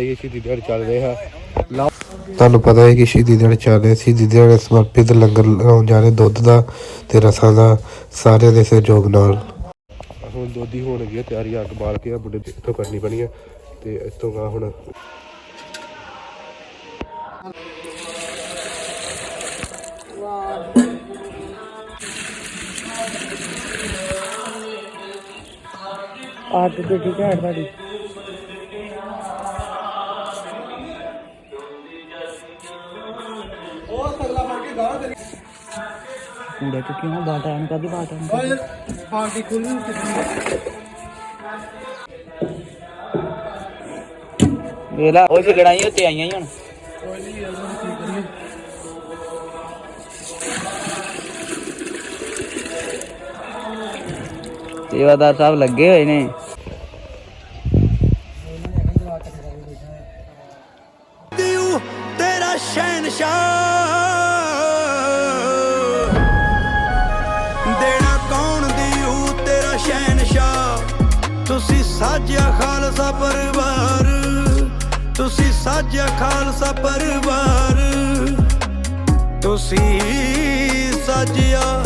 ਇਹ ਸ਼ਹੀਦੀ ਦਿਹਾੜੇ ਚੱਲ ਰਹੇ ਆ। ਤੁਹਾਨੂੰ ਪਤਾ ਹੈ ਕਿ ਸ਼ਹੀਦੀ ਦਿਹਾੜੇ ਚੱਲ ਰਹੇ ਸੀ ਜਿਹਦੇ ਨਾਲ ਸਮਰਪਿਤ ਲੰਗਰ ਲਾਉਣ ਜਾ ਰਹੇ ਦੁੱਧ ਦਾ ਤੇ ਰਸਾਂ ਦਾ ਸਾਰਿਆਂ ਦੇ ਸਹਿਯੋਗ ਨਾਲ। ਹੁਣ ਦੋਧੀ ਹੋਣ ਆ ਤਿਆਰੀ ਅੱਗ ਬਾਲ ਕੇ ਆ ਦੇ ਇੱਥੋਂ ਕਰਨੀ ਪੈਣੀ ਆ ਤੇ ਇੱਥੋਂ ਗਾ ਹੁਣ। ਅੱਗ ਤੇ ਠੀਕ ਹੈ ਤੁਹਾਡੀ। ਕੂੜਾ ਚੁੱਕੀ ਹਾਂ ਬਾਟਾ ਨੂੰ ਕਦੀ ਬਾਟਾ ਨੂੰ ਪਾਰਟੀ ਖੁੱਲੀ ਵੇਲਾ ਉਹ ਝਗੜਾਈ ਉੱਤੇ ਆਈਆਂ ਹੀ ਹੁਣ। ਸੇਵਾਦਾਰ ਸਾਹਿਬ ਲੱਗੇ ਹੋਏ ਨੇ। ਸ਼ਹਿਨशाह ਦੇਣਾ ਕੌਣ ਦੀ ਊ ਤੇਰਾ ਸ਼ਹਿਨशाह ਤੁਸੀਂ ਸਾਜਿਆ ਖਾਲਸਾ ਪਰਿਵਾਰ। ਤੁਸੀਂ ਸਾਜਿਆ ਖਾਲਸਾ ਪਰਿਵਾਰ। ਤੁਸੀਂ ਸਾਜਿਆ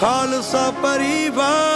ਖਾਲਸਾ ਪਰਿਵਾਰ।